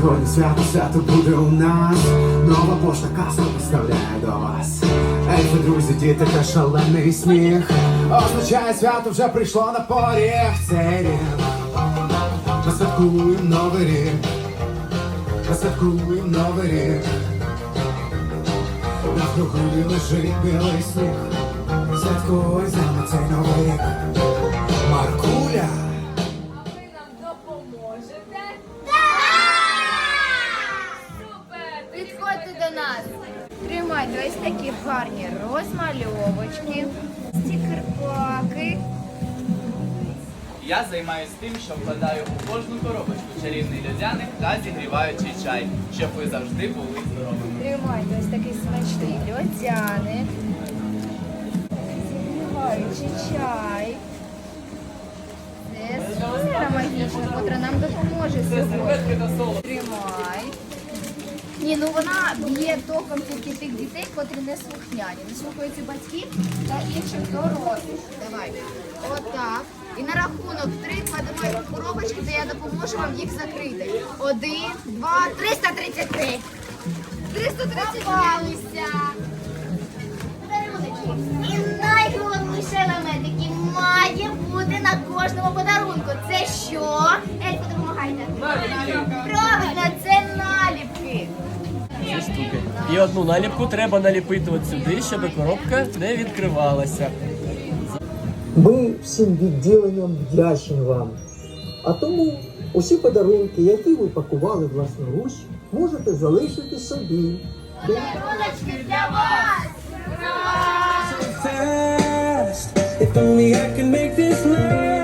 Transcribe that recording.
Сьогодні свято, свято буде у нас. Нова пошта каса доставляє до вас. Ельфи, друзі, діти та шалений сміх. Означає свято вже прийшло на поріг. Цей рік. Ми святкуємо новий рік. Ми святкуємо новий рік. Навкруги лежить білий сніг. Святкуй з нами цей новий рік. Ось такі гарні розмальовочки, стікерпаки. Я займаюся тим, що вкладаю у кожну коробочку чарівний льодяник та зігріваючий чай, щоб ви завжди були здоровими. Тримайте ось такий смачний льодяник. Зігріваючий чай. Це сфера магічна, котра нам допоможе сьогодні. Ні, ну вона б'є током тільки тих дітей, котрі не слухняні, не слухаються батьків та інших дорослих. Давай. Отак. І на рахунок три кладемо коробочки, то я допоможу вам їх закрити. Один, два, 333. 333. І найголовніший елемент, який має бути на кожному подарунку. Це що? Ельфа, допомагайте. Штуки. І одну наліпку треба наліпити от сюди, щоб коробка не відкривалася. Ми всім відділенням вдячні вам. А тому усі подарунки, які ви пакували власноруч, можете залишити собі. Подаруночки для вас! fast. If only I can make this last.